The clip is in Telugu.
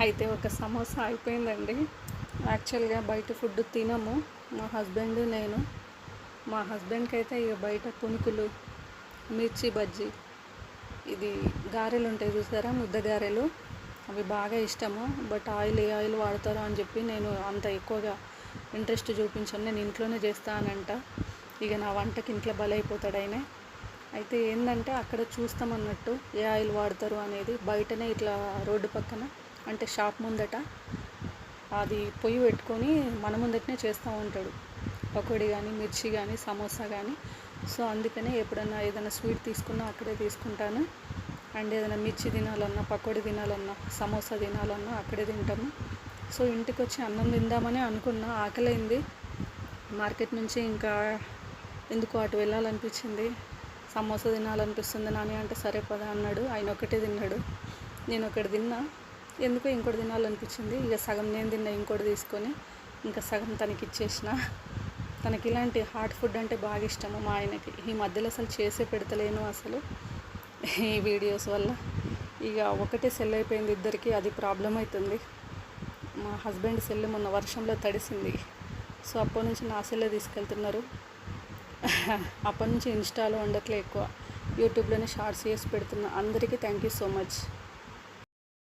అయితే ఒక సమోసా అయిపోయిందండి. యాక్చువల్గా బయట ఫుడ్ తినము. మా హస్బెండ్ నేను. మా హస్బెండ్కి అయితే ఇక బయట పునుకులు మిర్చి బజ్జీ ఇది గారెలు ఉంటాయి చూసారా? ముద్ద గారెలు. అవి బాగా ఇష్టము. బట్ ఆయిల్ ఏ ఆయిల్ వాడతారో అని చెప్పి నేను అంత ఎక్కువగా ఇంట్రెస్ట్ చూపించాను. నేను ఇంట్లోనే చేస్తానంట. ఇక నా వంటకి ఇంట్లో బలైపోతాడు ఆయన. అయితే ఏంటంటే అక్కడ చూస్తామన్నట్టు ఏ ఆయిల్ వాడతారు అనేది బయటనే ఇట్లా రోడ్డు పక్కన అంటే షాప్ ముందట. అది పొయ్యి పెట్టుకొని మన ముందటనే చేస్తూ ఉంటాడు. పకోడీ కానీ మిర్చి కానీ సమోసా కానీ సో అందుకనే ఎప్పుడన్నా ఏదైనా స్వీట్ తీసుకున్నా అక్కడే తీసుకుంటాను. అండ్ ఏదైనా మిర్చి తినాలన్నా పకోడీ తినాలన్నా సమోసా తినాలన్నా అక్కడే తింటాము. సో ఇంటికి వచ్చి అన్నం తిందామని అనుకున్నా ఆకలైంది. మార్కెట్ నుంచి ఇంకా ఎందుకు అటు వెళ్ళాలనిపించింది. సమోసా తినాలనిపిస్తుంది నాని అంటే సరే పద అన్నాడు. ఆయన ఒకటే తిన్నాడు. నేను ఒకటి తిన్నా. ఎందుకో ఇంకోటి తినాలనిపించింది. ఇక సగం నేను తిన్నా ఇంకోటి తీసుకొని ఇంకా సగం తనకి ఇచ్చేసిన తనకి ఇలాంటి హాట్ ఫుడ్ అంటే బాగా ఇష్టము మా ఆయనకి. ఈ మధ్యలో అసలు చేసే పెడతలేను అసలు ఈ వీడియోస్ వల్ల. ఇక ఒకటే సెల్ అయిపోయింది ఇద్దరికి అది ప్రాబ్లం అవుతుంది మా హస్బెండ్ సెల్ మొన్న వర్షంలో తడిసింది. సో అప్పటి నుంచి నా సెల్లే తీసుకెళ్తున్నారు. అప్పటి నుంచి ఇన్స్టాలో ఉండట్లే ఎక్కువ. యూట్యూబ్లోనే షార్ట్స్ చేసి పెడుతున్నా. అందరికీ థ్యాంక్ యూ సో మచ్.